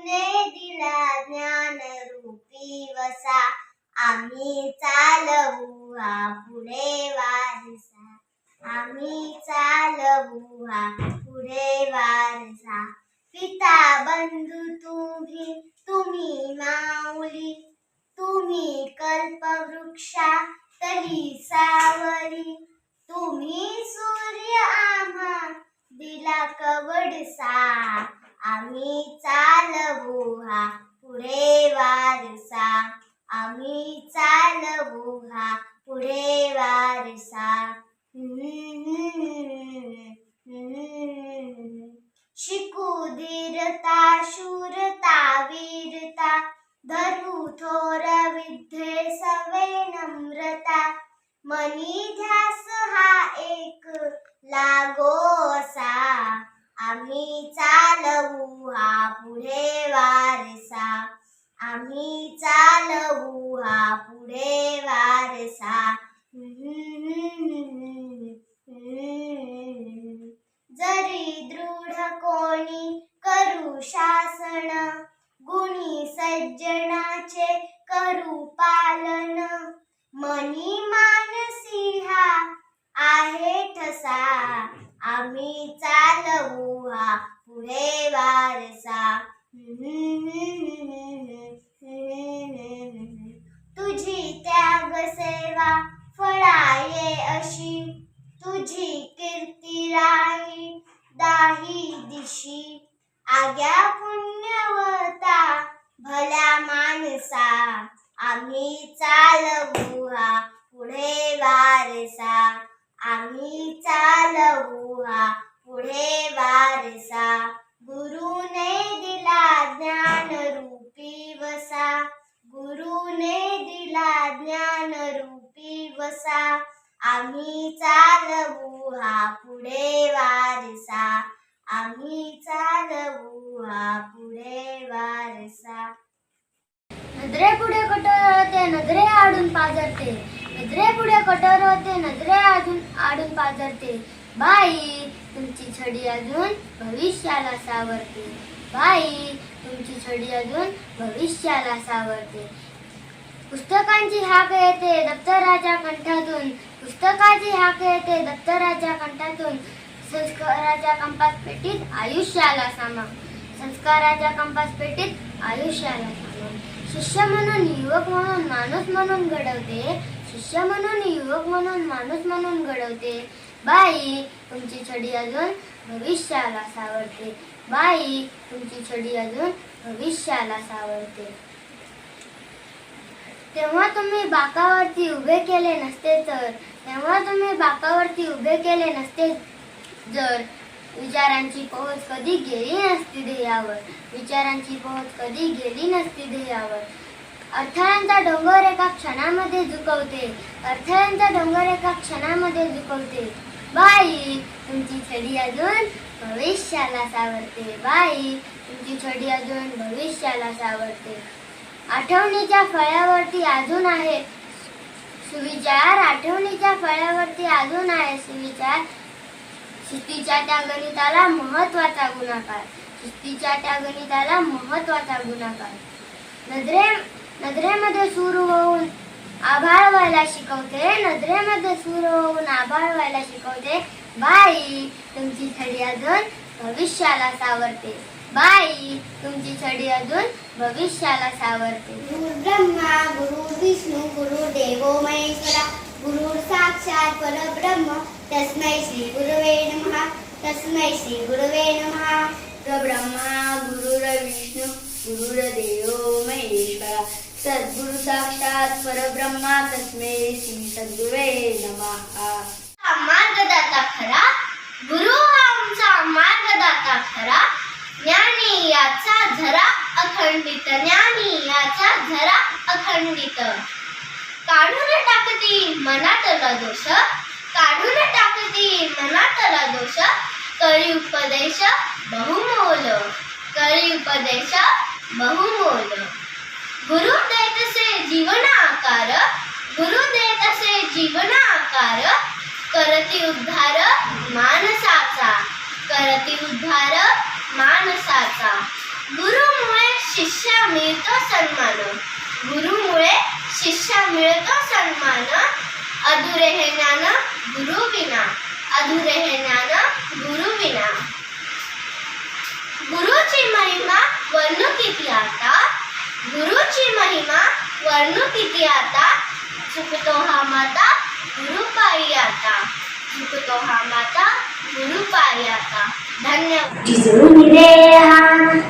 ने दिला ज्ञान रूपी वसा. आम्ही चालवू हा पुढे वारसा. आम्ही चालवू हा पुढे वारसा. पिता बंधू तुम्ही तुम्ही माऊली. तुम्ही कल्पवृक्षा तरी सावरी तुम्ही सूर्य आम्हा दिला कवडसा. आम्ही चालवू हा पुढे वारसा. आम्ही चालवू हा पुढे वारसा. शिकू धीरता शूरता वीरता. धरू थोर विद्ये सवे नम्रता. मनी ध्यास हा एक लागो आम्ही चालवू हा पुढे वारसा. आम्ही चालवू हा पुढे वारसा. जरी दृढ कोणी करू शासन गुणी सज्जनाचे करू पालन. मनी मानसी हा आहे ठसा. आम्ही चालवू हा पुढे वारसा. तुझी त्याग सेवा फळाये अशी. तुझी कीर्ती राही दाही दिशी. आग्या पुण्यवता भल्या माणसा. आम्ही चालवू हा पुढे वारसा. आम्ही चालवू हा पुढे वारसा. गुरुने दिला ज्ञान रूपी वसा. गुरुने दिला ज्ञान रूपी वसा. आम्ही चालवू हा पुढे वारसा. आम्ही चालवू हा पुढे वारसा. नजरे पुढे कठोर होते नजरे आडून पाजरते. नजरे पुढे कठोर होते नजरे आडून आडून पाजरते. बाई तुमची छडी अजून भविष्याला सावरते. बाई तुमची छडी अजून भविष्याला सावरते. पुस्तकांची हाक येते दप्तराच्या कंठातून. पुस्तकाची हाक येते दप्तराच्या कंठातून. संस्काराच्या कंपास पेटीत आयुष्याला सामा संस्काराच्या कंपास पेटीत आयुष्याला सामा शिष्य म्हणून युवक म्हणून माणूस म्हणून घडवते शिष्य म्हणून युवक म्हणून माणूस म्हणून घडवते बाई तुमची छडी अजून भविष्याला सावरते बाई तुमची छडी अजून भविष्याला सावरते तेव्हा तुम्ही बाकावरती उभे केले नसते तर तेव्हा तुम्ही बाकावरती उभे केले नसते जर विचारांची पोहोच कधी गेली नसती ध्येयावर विचारांची पोहोच कधी गेली नसती ध्येयावर अडथळ्यांचा डोंगर एका क्षणामध्ये झुकवते. अडथळ्यांचा डोंगर एका क्षणामध्ये झुकवते. बाई तुमची छडी अजून भविष्याला सावरते. बाई तुमची छडी अजून भविष्याला सावरते. आठवणीच्या फळ्यावरती अजून आहे सुविचार. आठवणीच्या फळ्यावरती अजून आहे सुविचार. शिस्तीच्या त्या गणिताला महत्त्वाचा गुणाकार. शिस्तीच्या त्या गणिताला महत्त्वाचा गुणाकार. नजरे नजरेमध्ये सूर होऊन आभाळ व्हायला शिकवते. नजरेमध्ये सूर होऊन आभाळ व्हायला शिकवते. बाई तुमची छडी अजून भविष्याला सावरते. बाई तुमची छडी अजून भविष्याला सावरते. गुरु ब्रह्मा गुरु विष्णू गुरु देवो महेश्वरा गुरु साक्षात परब्रह्म तस्मै श्रीगुरुवे नमः तस्मै श्रीगुरुवे नमः। ब्रह्मा गुरुरविष्णु गुरुरदेवो महेश्वरा। सद्गुरु साक्षात परब्रह्मा तस्मै श्री सद्गुरुवे नमः। मार्गदाता खरा गुरु आमचा मार्गदाता खरा ज्ञानी याचा झरा अखंडित ज्ञानी याचा झरा अखंडित। काढून टाकती मनातला दोष काढून टाक दोष करी उपदेश बहुमोल. करी उपदेश बहुमोल. गुरु देत से जीवन आकार गुरु देत से जीवन आकार करती उद्धार मानसाचा करती उद्धार मानसाचा गुरुमुळे शिष्य मिळतो सन्मान. गुरुमुळे शिष्य मिळतो सन्मान. अधुरे हे ज्ञान अधूरे हैं नाना, गुरु बिना। गुरु की महिमा वर्णु की गुरु की महिमा वर्णु की तो माता, गुरु पाई आता तो धन्यवाद।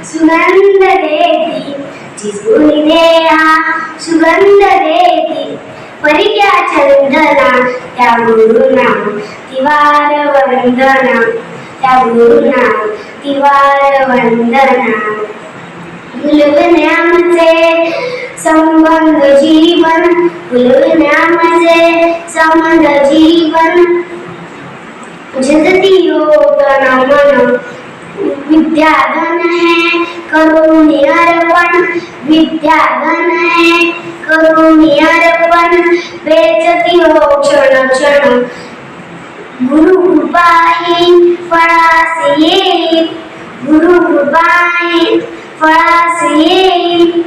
सुगंध देती परिक्या चंदना त्या गुरुना तिवार वंदना त्या गुरुना तिवार वंदना गुलवण्यामचे संबंध जीवन गुलवण्यामचे संबंध जीवन. जगती योग नमन विद्याधन है करुणी अर्पण विद्याधन है करुणी अर्पण वेचती हो क्षण क्षण गुरु कृपाही फळास येईल गुरु कृपाही फळास येईल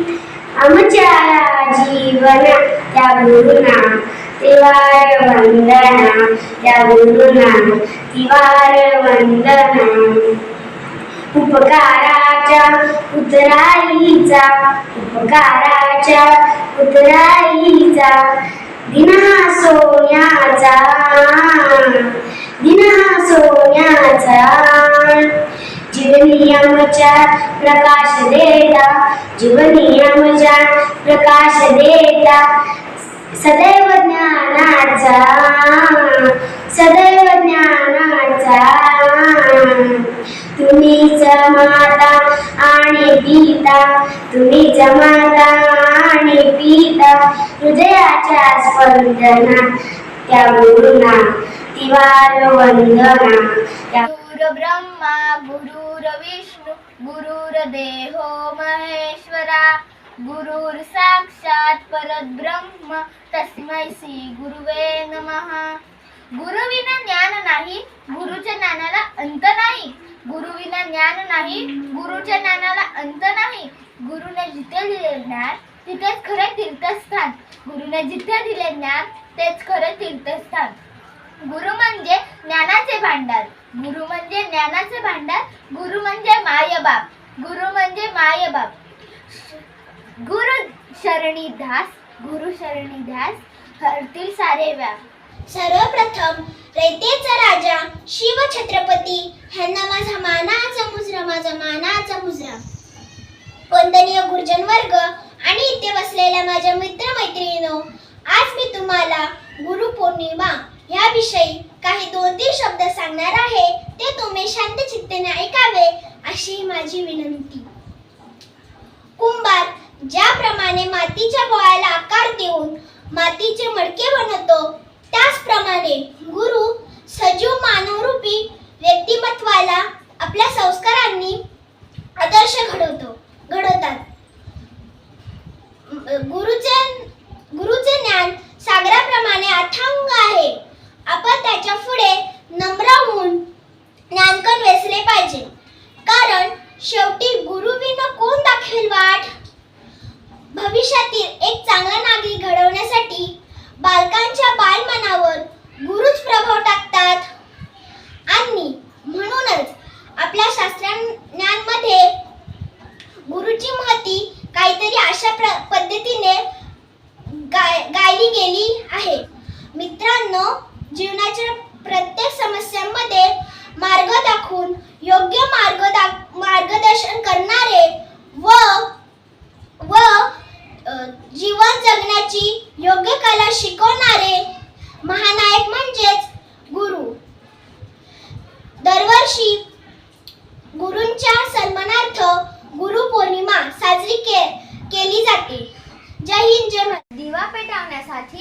आमच्या जीवन त्या गुरुना तिवार वंदना त्या गुरुना तिवार वंदना उपकारा उपकाराच्या उतराईचा उपकाराच्या उतराईचा दिना सोन्याचा दिना सोन्याचा जीवनियमच्या प्रकाश देता जीवनियमच्या प्रकाश देता सदैव ज्ञानाचा सदैव ज्ञानाचा. तुम्हीच माता आणि पिता. तुम्हीच माता आणि पिता. हृदयाच्या स्पंदना. त्या गुरुना तिवार वंदना. त्या गुरु ब्रह्मा गुरुर विष्णू गुरुर्देहो महेश्वरा. गुरुर साक्षात परब्रह्म तस्मै श्री गुरुवे नमः. गुरुविना ज्ञान नाही गुरुच्या ज्ञानाला अंत नाही. गुरुविना ज्ञान नाही गुरुच्या ज्ञानाला अंत नाही. गुरुने जिथे दिले ज्ञान तिथेच खरे तीर्थस्थान. गुरुने जिथे दिले ज्ञान तेच खरे तीर्थस्थान. गुरु म्हणजे ज्ञानाचे भांडार. गुरु म्हणजे ज्ञानाचे भांडार गुरु म्हणजे मायबाप गुरु म्हणजे मायबाप गुरु शरणी ध्यास गुरु शरणी ध्यास हरतील सारे व्याप. सर्वप्रथम रयतेचा राजा शिव छत्रपती ह्यांना माझा मानाचा मुजरा माझा मानाचा मुजरा. वंदनीय गुरुजन वर्ग आणि इथे बसलेल्या माझ्या मित्रमैत्रिणीनो आज मी तुम्हाला गुरुपौर्णिमा याविषयी काही दोन तीन शब्द सांगणार आहे ते तुम्ही शांत चित्तेने ऐकावे अशी माझी विनंती. कुंभार ज्याप्रमाणे मातीच्या गोळ्याला आकार देऊन मातीचे मडके बनवतो त्याचप्रमाणे गुरु सजीव मानवरूपी व्यक्तिमत्वाला आपल्या संस्कारांनी आदर्श घडवतो घडवतात गुरुचे गुरुचे ज्ञान सागराप्रमाणे अथांग आहे आपण त्याच्या पुढे नम्र होऊन ज्ञानकण वेचले पाहिजे कारण शेवटी गुरुविना कोण दाखवेल वाट भविष्यातील एक चांगला नागरिक घडवण्यासाठी बालकांच्या बालमनावर गुरुच प्रभाव टाकतात आणि म्हणूनच आपल्या शास्त्रज्ञांमध्ये गुरुची महती काहीतरी अशा प्र पद्धतीने गाय गायली गेली आहे मित्रांनो जीवनाच्या प्रत्येक समस्यांमध्ये मार्ग दाखवून योग्य मार्ग दा मार्गदर्शन करणारे व व अ, जीवन जगण्याची योग्य कला शिकवणारे महानायक म्हणजेच गुरु दरवर्षी गुरूंच्या सन्मानार्थ गुरु पौर्णिमा साजरी के केली जाते जय हिंद जय महाराष्ट्र. दिवा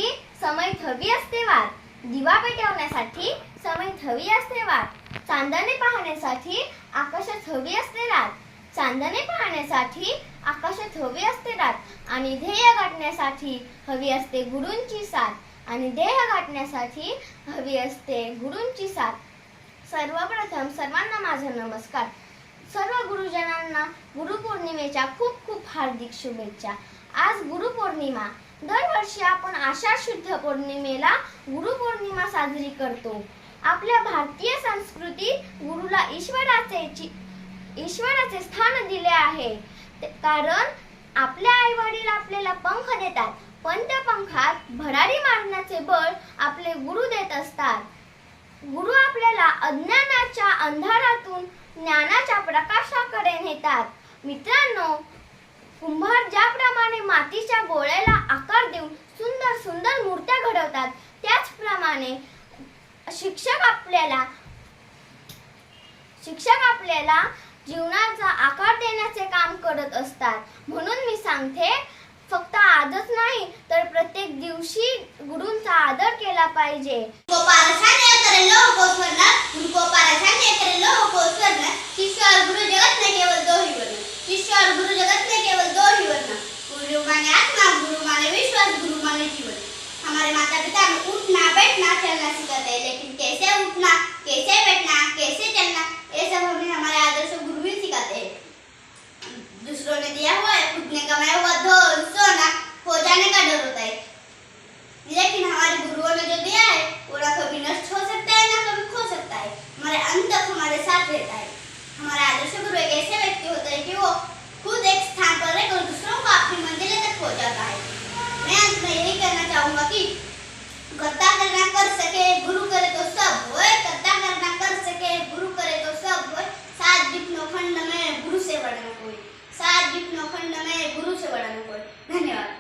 की समय हवी असते वार. दिवा पेटवण्यासाठी समय हवी असते वार. चांदणे पाहण्यासाठी आकाशात हवी असते रात. चांदणे पाहण्यासाठी आकाशात हवी असते रात. आणि ध्येय गाठण्यासाठी हवी असते गुरूंची साथ. आणि ध्येय गाठण्यासाठी हवी असते गुरूंची साथ. सर्वप्रथम सर्वांना माझा नमस्कार. सर्व गुरुजनांना गुरुपौर्णिमेच्या खूप खूप हार्दिक शुभेच्छा. आज गुरुपौर्णिमा. दरवर्षी आपण आषाढ शुद्ध पौर्णिमेला गुरुपौर्णिमा साजरी करतो. आपल्या भारतीय संस्कृतीत गुरुला ईश्वराचे चि- ईश्वराचे स्थान दिले आहे. कारण आपल्या आई वडील आपल्याला पंख देतात. पण त्या पंखात भरारी मारण्याचे बळ आपले गुरु देत असतात. गुरु आपल्याला अज्ञानाच्या अंधारातून ज्ञानाच्या प्रकाशाकडे नेतात. मित्रांनो कुंभार ज्याप्रमाणे मातीच्या गोळ्याला आकार देऊन सुंदर सुंदर मूर्त्या घडवतात त्याचप्रमाणे शिक्षक आपल्याला शिक्षक आपल्याला जीवनाचा आकार देण्याचे काम करत असतात. म्हणून मी सांगते फक्त आजच नाही तर प्रत्येक दिवशी गुरुंचा आदर केला पाहिजे. उनको पारसाने गुरु शिष्य और गुरु जगत में केवल दो ही गुरु माने आत्मा, गुरु माने विश्वास, गुरु माने जीवन। हमारे माता पिता हमें उठना, बैठना, चलना सिखाते हैं, लेकिन कैसे उठना, कैसे बैठना, कैसे चलना, ये सब हमें हमारे आदर्श गुरु ही सिखाते हैं। दूसरों ने दिया हुआ है खुद ने कमाया हुआ सोना, हो जाने का डर होता है। लेकिन हमारे गुरुओं ने जो दिया है, वो ना कभी नष्ट हो सकता है, ना कभी खो सकता है। हमारे अंत तक हमारे साथ रहता है। हमारा आदर्श गुरु एक ऐसे करना कर सके गुरु करे तो सब होए करता करना कर सके गुरु करे तो सब होए सात दीप नौखंड में गुरु से बढ़ना कोई सात दीप नौखंड में गुरु से बढ़ना कोई धन्यवाद।